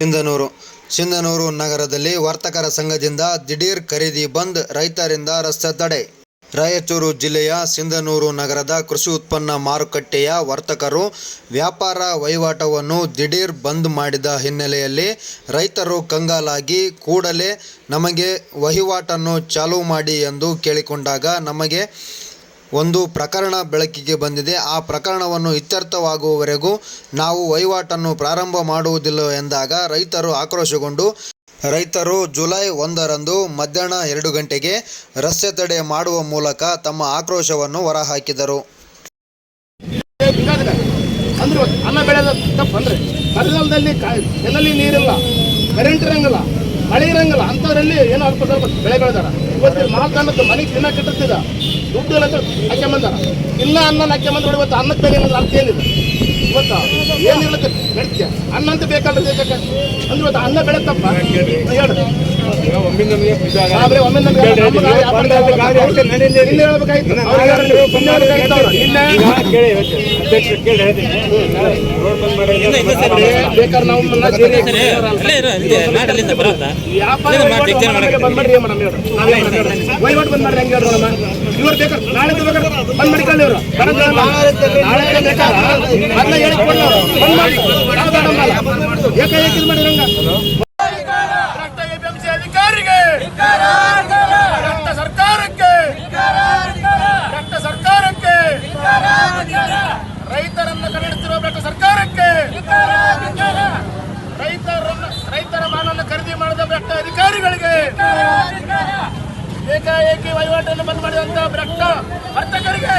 ಸಿಂಧನೂರು ಸಿಂಧನೂರು ನಗರದಲ್ಲಿ ವರ್ತಕರ ಸಂಘದಿಂದ ದಿಢೀರ್ ಖರೀದಿ ಬಂದ್ ರೈತರಿಂದ ರಸ್ತೆ ತಡೆ. ರಾಯಚೂರು ಜಿಲ್ಲೆಯ ಸಿಂಧನೂರು ನಗರದ ಕೃಷಿ ಉತ್ಪನ್ನ ಮಾರುಕಟ್ಟೆಯ ವರ್ತಕರು ವ್ಯಾಪಾರ ವಹಿವಾಟವನ್ನು ದಿಢೀರ್ ಬಂದ್ ಮಾಡಿದ ಹಿನ್ನೆಲೆಯಲ್ಲಿ ರೈತರು ಕಂಗಾಲಾಗಿ, ಕೂಡಲೇ ನಮಗೆ ವಹಿವಾಟನ್ನು ಚಾಲೂ ಮಾಡಿ ಎಂದು ಕೇಳಿಕೊಂಡಾಗ ನಮಗೆ ಒಂದು ಪ್ರಕರಣ ಬೆಳಕಿಗೆ ಬಂದಿದೆ. ಆ ಪ್ರಕರಣವನ್ನು ಇತ್ಯರ್ಥವಾಗುವವರೆಗೂ ನಾವು ವಹಿವಾಟನ್ನು ಪ್ರಾರಂಭ ಮಾಡುವುದಿಲ್ಲ ಎಂದಾಗ ರೈತರು ಆಕ್ರೋಶಗೊಂಡು, ರೈತರು ಜುಲೈ ಒಂದರಂದು ಮಧ್ಯಾಹ್ನ ಎರಡು ಗಂಟೆಗೆ ರಸ್ತೆ ತಡೆ ಮಾಡುವ ಮೂಲಕ ತಮ್ಮ ಆಕ್ರೋಶವನ್ನು ಹೊರಹಾಕಿದರು. ಬೆಳೆದ ತಪ್ಪಂದ್ರೆ ಕಲ್ಲಲ್ಲಿ ನೀರಿಲ್ಲ ಕರೆಂಟ್ ಇರಂಗಿಲ್ಲ. ಮಳೆ ಇರಂಗಿಲ್ಲ ಅಂಥವ್ರಲ್ಲಿ ಏನೋ ಅಲ್ಪ ಸ್ವಲ್ಪ ಬೆಳೆ ಬೆಳೆದಾರ ಇವತ್ತು ಮಾಲ್ಕಾನದ್ದು ಮನೆಗೆ ತಿನ್ನ ಕಟ್ಟುತ್ತಿದ ದುಡ್ಡು ಎಲ್ಲ ಹಾಕಿ ಬಂದಾರ ಇಲ್ಲ ಅನ್ನ ಹಾಕಿ ಬಂದ್ರೆ ಇವತ್ತು ಅನ್ನಕ್ಕೆ ಬೆಲೆ ಅನ್ನೋದು ಅರ್ಥ ಏನಿದೆ ಇವತ್ತು ಏನಿಲ್ಲ ಬೆಳಿತೀಯ ಅನ್ನ ಅಂತ ಬೇಕಾದ್ರೆ ದೇಶಕ್ಕೆ ಅಂದ್ರೆ ಇವತ್ತು ಅನ್ನ ಬೆಳೆತಪ್ಪ ತಪ್ಪ ಇಲ್ಲಿ ಸಾಬ್ರೆ ಒಮ್ಮೆ ನಮ್ಗೆ ಮಾಡಿ, ವಹಿವಾಟು ಬಂದ್ ಹೇಳ್ರಿ ಇವ್ರು ನಾಳೆ ಮಾಡಿ ಮಾಡಿ ಅಧಿಕಾರಿಗೆ ವಹಿವಾಟನ್ನು ಬಂದ್ ಮಾಡಿದಂತಹ ಭ್ರಷ್ಟ ವರ್ತಕರಿಗೆ